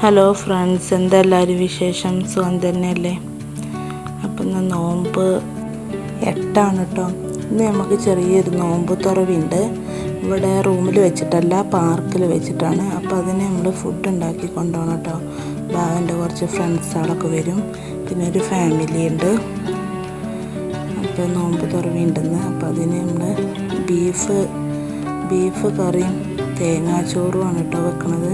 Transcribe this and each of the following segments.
Hello friends എന്തെല്ലാവരും വിശേഷം? സുഖം തന്നെയല്ലേ? അപ്പം ഇന്ന് നോമ്പ് എട്ടാണ് കേട്ടോ ഇന്ന് നമുക്ക് ചെറിയൊരു നോമ്പ് തുറവുണ്ട്. ഇവിടെ റൂമിൽ വെച്ചിട്ടല്ല പാർക്കിൽ വെച്ചിട്ടാണ്. അപ്പോൾ അതിന് നമ്മൾ ഫുഡ് ഉണ്ടാക്കി കൊണ്ടുപോകണം കേട്ടോ ബാവന്റെ കുറച്ച് ഫ്രണ്ട്സുകളൊക്കെ വരും. പിന്നെ ഒരു ഫാമിലി ഉണ്ട്. അപ്പോൾ നോമ്പ് തുറവുണ്ടെന്ന്. അപ്പോൾ അതിന് നമ്മൾ ബീഫ് ബീഫ് കറിയും തേങ്ങാച്ചോറുമാണ് കേട്ടോ വെക്കണത്.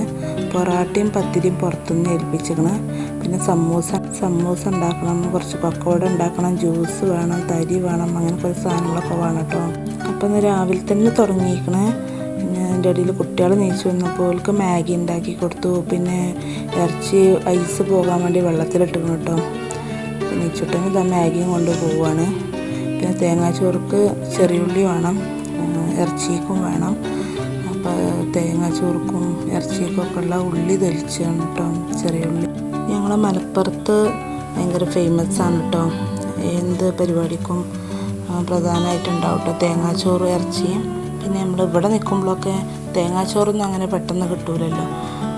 പൊറാട്ടയും പത്തിരിയും പുറത്തുനിന്ന് ഏൽപ്പിച്ചിരിക്കണം. പിന്നെ സമൂസ സമൂസ ഉണ്ടാക്കണം കുറച്ച് പക്കോട ഉണ്ടാക്കണം ജ്യൂസ് വേണം തരി വേണം അങ്ങനെ കുറച്ച് സാധനങ്ങളൊക്കെ വേണം കേട്ടോ. അപ്പോൾ ഇന്ന് രാവിലെ തന്നെ തുടങ്ങിയിരിക്കണേ. പിന്നെ എന്റെ ഇടയിൽ കുട്ടികൾ നീച്ചു വന്നപ്പോൾ അവർക്ക് മാഗി ഉണ്ടാക്കി കൊടുത്തു. പിന്നെ ഇറച്ചി ഐസ് പോകാൻ വേണ്ടി വെള്ളത്തിലിട്ടു കേട്ടോ. നീച്ചുട്ടന് ഇതാ മാഗിയും കൊണ്ട് പോവുകയാണ് പിന്നെ തേങ്ങാച്ചോർക്ക് ചെറിയുള്ളി വേണം ഇറച്ചിക്കും വേണം. അപ്പോൾ തേങ്ങാച്ചോർക്കും ഇറച്ചിക്കൊക്കെ ഉള്ള ഉള്ളി തെളിച്ചാണ് കേട്ടോ ചെറിയ ഉള്ളി. ഞങ്ങളെ മലപ്പുറത്ത് ഭയങ്കര ഫേമസ് ആണ് കേട്ടോ എന്ത് പരിപാടിക്കും പ്രധാനമായിട്ടുണ്ടാവും കേട്ടോ തേങ്ങാച്ചോറ് ഇറച്ചിയും. പിന്നെ നമ്മൾ ഇവിടെ നിൽക്കുമ്പോഴൊക്കെ തേങ്ങാച്ചോറൊന്നും അങ്ങനെ പെട്ടെന്ന് കിട്ടൂലല്ലോ.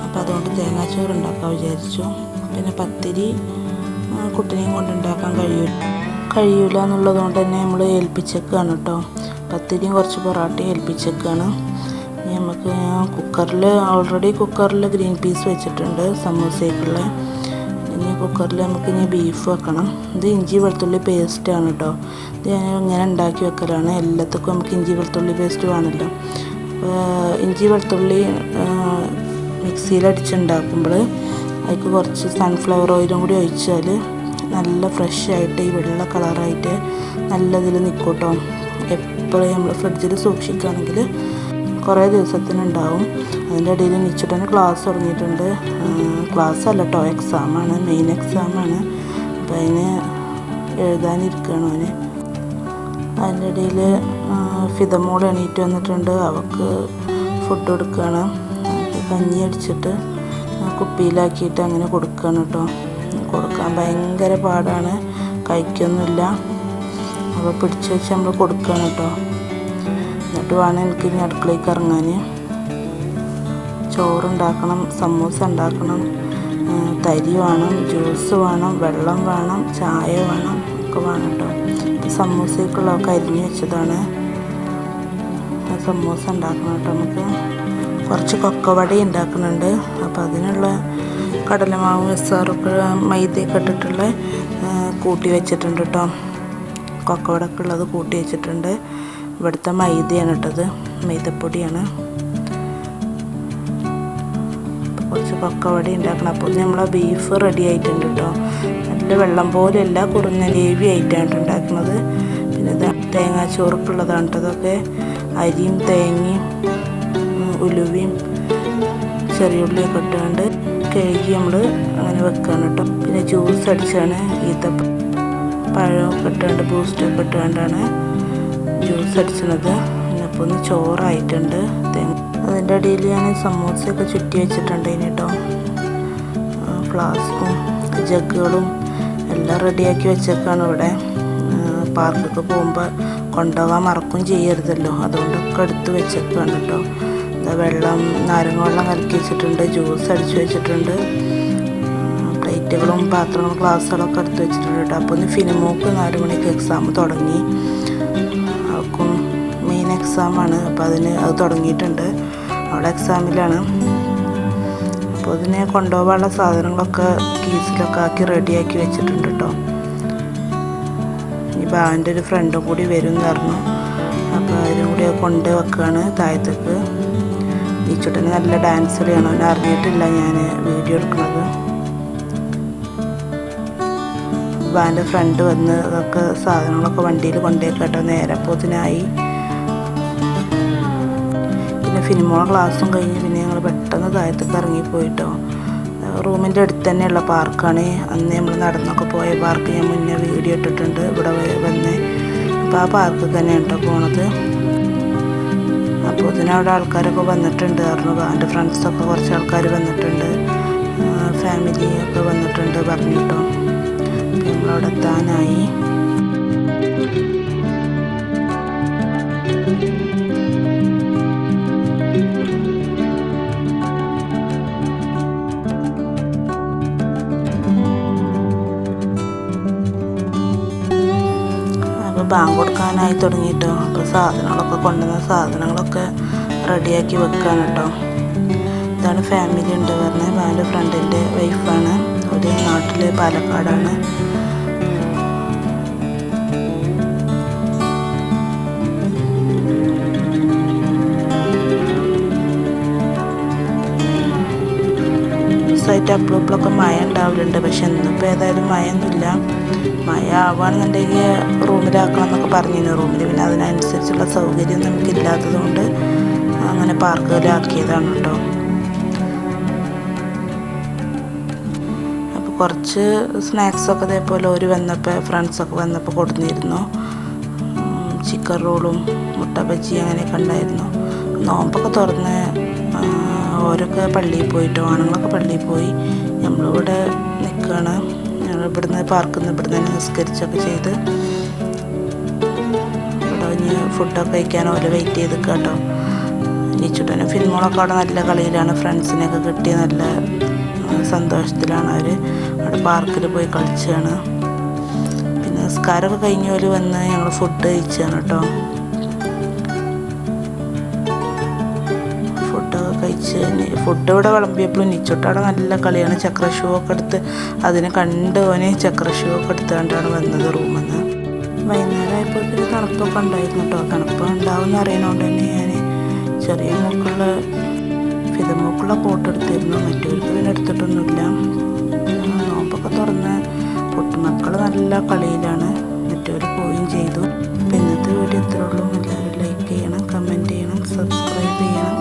അപ്പോൾ അതുകൊണ്ട് തേങ്ങാച്ചോറ് ഉണ്ടാക്കാൻ വിചാരിച്ചു. പിന്നെ പത്തിരി കുട്ടിനെയും കൊണ്ട് ഉണ്ടാക്കാൻ കഴിയൂല കഴിയൂല എന്നുള്ളത് കൊണ്ട് തന്നെ നമ്മൾ ഏൽപ്പിച്ചേക്കാണ് കേട്ടോ പത്തിരിയും കുറച്ച് പൊറാട്ടയും ഏൽപ്പിച്ചേക്കാണ്. നമുക്ക് കുക്കറിൽ ഓൾറെഡി കുക്കറിൽ ഗ്രീൻ പീസ് വെച്ചിട്ടുണ്ട് സമൂസയ്ക്കുള്ള ഇനി കുക്കറിൽ നമുക്ക് ഇനി ബീഫ് വെക്കണം. ഇത് ഇഞ്ചി വെളുത്തുള്ളി പേസ്റ്റാണ് കേട്ടോ ഇത് ഞാൻ ഇങ്ങനെ ഉണ്ടാക്കി വെക്കലാണ്. എല്ലാത്തക്കും നമുക്ക് ഇഞ്ചി വെളുത്തുള്ളി പേസ്റ്റ് വേണമല്ലോ. ഇഞ്ചി വെളുത്തുള്ളി മിക്സിയിൽ അടിച്ചുണ്ടാക്കുമ്പോൾ അതിക്ക് കുറച്ച് സൺഫ്ലവർ ഓയിലും കൂടി ഒഴിച്ചാൽ നല്ല ഫ്രഷ് ആയിട്ട് ഈ വെള്ള കളറായിട്ട് നല്ലതിൽ നിൽക്കും കേട്ടോ എപ്പോഴും നമ്മൾ ഫ്രിഡ്ജിൽ സൂക്ഷിക്കുകയാണെങ്കിൽ കുറേ ദിവസത്തിനുണ്ടാവും. അതിന്റെ ഇടയിൽ നിച്ചിട്ടന് ക്ലാസ് തുടങ്ങിയിട്ടുണ്ട്. ക്ലാസ് അല്ല കേട്ടോ എക്സാമാണ് മെയിൻ എക്സാമാണ്. അപ്പോൾ അതിന് എഴുതാനിരിക്കുകയാണ് അവന്. അതിന്റെ ഇടയിൽ ഫിതമോൾ എണീറ്റ് വന്നിട്ടുണ്ട്. അവൾക്ക് ഫുഡ് കൊടുക്കുകയാണ്. കഞ്ഞി അടിച്ചിട്ട് കുപ്പിയിലാക്കിയിട്ട് അങ്ങനെ കൊടുക്കുകയാണ് കേട്ടോ. കൊടുക്കാൻ ഭയങ്കര പാടാണ്. കഴിക്കൊന്നുമില്ല. അപ്പോൾ പിടിച്ച് വെച്ച് നമ്മൾ കൊടുക്കുകയാണ് കേട്ടോ. എന്നിട്ട് വേണം എനിക്ക് ഇനി അടുക്കളയ്ക്ക് ഇറങ്ങാൻ. ചോറുണ്ടാക്കണം സമൂസ ഉണ്ടാക്കണം തരി വേണം ജ്യൂസ് വേണം വെള്ളം വേണം ചായ വേണം ഒക്കെ വേണം കേട്ടോ. സമൂസയ്ക്കുള്ളതൊക്കെ അരിഞ്ഞ് വെച്ചതാണ്. സമൂസ ഉണ്ടാക്കണം കേട്ടോ നമുക്ക്. കുറച്ച് കൊക്കവട ഉണ്ടാക്കുന്നുണ്ട്. അപ്പോൾ അതിനുള്ള കടലമാവ് മിസ്സാറൊക്കെ മൈദയൊക്കെ ഇട്ടിട്ടുള്ള കൂട്ടി വെച്ചിട്ടുണ്ട് കേട്ടോ. കൊക്കവടക്കുള്ളത് കൂട്ടി വെച്ചിട്ടുണ്ട്. ഇവിടുത്തെ മൈദയാണ് ഇട്ടത് മൈദപ്പൊടിയാണ്. കുറച്ച് പക്കവടി ഉണ്ടാക്കണം. അപ്പോൾ നമ്മളെ ബീഫ് റെഡി ആയിട്ടുണ്ട് കേട്ടോ നല്ല വെള്ളം പോലെയല്ല കുറഞ്ഞ ലേവി ആയിട്ടാണ് ഉണ്ടാക്കുന്നത്. പിന്നെ തേങ്ങാ ചോറുപ്പുള്ളതാണ് കേട്ടോ അരിയും തേങ്ങയും ഉലുവയും ഉലുവയും ചെറിയുള്ളിയൊക്കെ ഇട്ടുകൊണ്ട് കഴുകി നമ്മൾ അങ്ങനെ വെക്കുകയാണ് കേട്ടോ പിന്നെ ജ്യൂസ് അടിച്ചാണ് ഈത്തപ്പ പഴമൊക്കെ ഇട്ടുകൊണ്ട് ബൂസ്റ്റൊക്കെ ഇട്ടുകൊണ്ടാണ് ജ്യൂസ് അടിച്ചത്. ഇപ്പോൾ ഒന്ന് ചോറായിട്ടുണ്ട് അതിന്റെ ഇടയിൽ ഞാൻ സമൂസയൊക്കെ ചുറ്റി വെച്ചിട്ടുണ്ട് ഇനി കേട്ടോ ഫ്ലാസ്കും ജഗ്ഗുകളും എല്ലാം റെഡിയാക്കി വെച്ചേക്കാണ് ഇവിടെ. പാർക്കൊക്കെ പോകുമ്പോൾ കൊണ്ടുപോകാൻ മറക്കും ചെയ്യരുതല്ലോ. അതുകൊണ്ടൊക്കെ എടുത്ത് വെച്ചേക്കാണ് കേട്ടോ വെള്ളം നാരങ്ങ വെള്ളം കലക്കി വെച്ചിട്ടുണ്ട് ജ്യൂസ് അടിച്ച് വെച്ചിട്ടുണ്ട്. പ്ലേറ്റുകളും പാത്രങ്ങളും ഗ്ലാസ്സുകളൊക്കെ എടുത്ത് വെച്ചിട്ടുണ്ട് കേട്ടോ അപ്പോൾ ഒന്ന് ഫിനിമോക്ക് നാല് മണിക്ക് എക്സാം തുടങ്ങി. എക്സാമാണ് അപ്പോൾ അതിന് അത് തുടങ്ങിയിട്ടുണ്ട്. അവിടെ എക്സാമിലാണ് അപ്പോൾ അതിനെ കൊണ്ടുപോകാനുള്ള സാധനങ്ങളൊക്കെ കീസിലൊക്കെ ആക്കി റെഡിയാക്കി വെച്ചിട്ടുണ്ട് കേട്ടോ ഇനി ബാന്റെ ഒരു ഫ്രണ്ടും കൂടി വരും എന്ന് പറഞ്ഞു. അപ്പോൾ അതിനും കൂടി കൊണ്ട് വെക്കുകയാണ് താഴത്തേക്ക്. ഈ ചുട്ടന് നല്ല ഡാൻസ് കളിയാണ്. അവൻ അറിഞ്ഞിട്ടില്ല ഞാൻ വീഡിയോ എടുക്കുന്നത് ബാന്റെ ഫ്രണ്ട് വന്ന് അതൊക്കെ സാധനങ്ങളൊക്കെ വണ്ടിയിൽ കൊണ്ടുപോയി കേട്ടോ. നേരെ പോത്തിനായി. ഫിനിമോളെ ക്ലാസ്സും കഴിഞ്ഞ് പിന്നെ ഞങ്ങൾ പെട്ടെന്ന് താഴത്തേക്ക് ഇറങ്ങിപ്പോയിട്ടോ. റൂമിന്റെ അടുത്ത് തന്നെയുള്ള പാർക്കാണ്. അന്ന് നമ്മൾ നടന്നൊക്കെ പോയ പാർക്ക് ഞാൻ മുന്നേ വീഡിയോ ഇട്ടിട്ടുണ്ട്. ഇവിടെ വന്ന്. അപ്പോൾ ആ പാർക്ക് തന്നെയാണ് കേട്ടോ പോണത് അപ്പോൾ ഇതിനവിടെ ആൾക്കാരൊക്കെ വന്നിട്ടുണ്ട്. പറഞ്ഞു എന്റെ ഫ്രണ്ട്സൊക്കെ കുറച്ച് ആൾക്കാർ വന്നിട്ടുണ്ട്. ഫാമിലി ഒക്കെ വന്നിട്ടുണ്ട് പറഞ്ഞിട്ടോ. അപ്പോൾ നമ്മളവിടെ എത്താനായി. ബാങ്ക് കൊടുക്കാനായി തുടങ്ങിയിട്ടോ. അപ്പോൾ സാധനങ്ങളൊക്കെ കൊണ്ടുവന്ന സാധനങ്ങളൊക്കെ റെഡിയാക്കി വെക്കാൻ കേട്ടോ ഇതാണ് ഫാമിലി ഉണ്ട് പറഞ്ഞത്. എന്റെ ഫ്രണ്ടിന്റെ വൈഫാണ് ഒരു നാട്ടിൽ പാലക്കാടാണ്. ദിവസമായിട്ട് അപ്പളപ്പളൊക്കെ മഴ ഉണ്ടാവലുണ്ട്. പക്ഷെ ഇന്നിപ്പോൾ ഏതായാലും മഴയൊന്നുമില്ല മഴ ആവുകയാണെന്നുണ്ടെങ്കിൽ റൂമിലാക്കണം എന്നൊക്കെ പറഞ്ഞിരുന്നു. റൂമിൽ പിന്നെ അതിനനുസരിച്ചുള്ള സൗകര്യം നമുക്കില്ലാത്തതുകൊണ്ട് അങ്ങനെ പാർക്കുകളിലാക്കിയതാണ് കേട്ടോ. അപ്പോൾ കുറച്ച് സ്നാക്സൊക്കെ ഇതേപോലെ ഒരു വന്നപ്പോൾ ഫ്രണ്ട്സൊക്കെ വന്നപ്പോൾ കൊടുത്തിരുന്നു ചിക്കൻ റോളും മുട്ട ബജ്ജി അങ്ങനെയൊക്കെ ഉണ്ടായിരുന്നു. നോമ്പൊക്കെ തുറന്ന് ഓരൊക്കെ പള്ളിയിൽ പോയിട്ട് ആണുങ്ങളൊക്കെ പള്ളിയിൽ പോയി നമ്മളിവിടെ നിൽക്കുകയാണ്. ഞങ്ങൾ ഇവിടുന്ന് പാർക്കിൽ നിന്ന് ഇവിടുന്ന് നിസ്കരിച്ചൊക്കെ ചെയ്ത് ഇവിടെ ഇനി ഫുഡൊക്കെ കഴിക്കാൻ അവർ വെയിറ്റ് ചെയ്ത് കേട്ടോ. നിച്ചുട്ടനും ഫിലിമുകളൊക്കെ അവിടെ നല്ല കളിയിലാണ്. ഫ്രണ്ട്സിനെയൊക്കെ കിട്ടിയ നല്ല സന്തോഷത്തിലാണ് അവർ അവിടെ പാർക്കിൽ പോയി കളിച്ചാണ്. പിന്നെ നിസ്കാരമൊക്കെ കഴിഞ്ഞ് ഒരു വന്ന് ഞങ്ങൾ ഫുഡ് കഴിച്ചാണ് കേട്ടോ. ഫുഡ് ഇവിടെ വിളമ്പിയപ്പോഴും നിച്ചോട്ടവിടെ നല്ല കളിയാണ്. ചക്ര ഷൂ ഒക്കെ എടുത്ത് അതിനെ കണ്ട് ഓനെ ചക്ര ഷൂ ഒക്കെ എടുത്തുകൊണ്ടാണ് വന്നത് റൂമിൽ നിന്ന് വൈകുന്നേരമായപ്പോൾ ഒരു തണുപ്പൊക്കെ ഉണ്ടായിരുന്നു കേട്ടോ. തണുപ്പ് ഉണ്ടാവുമെന്ന് അറിയണോണ്ട് തന്നെ ഞാൻ ചെറിയ മൂക്കുള്ള ഫിതമൂക്കുള്ള പോട്ട് എടുത്തിരുന്നു. മറ്റവർക്ക് പിന്നെ എടുത്തിട്ടൊന്നുമില്ല. നോമ്പൊക്കെ തുറന്ന് കുട്ടിമക്കൾ നല്ല കളിയിലാണ്. മറ്റവർ പോവുകയും ചെയ്തു. ഇന്നത്തെ വീഡിയോ ഇത്രയുള്ളൂ എല്ലാവരും ലൈക്ക് ചെയ്യണം കമന്റ് ചെയ്യണം സബ്സ്ക്രൈബ് ചെയ്യണം.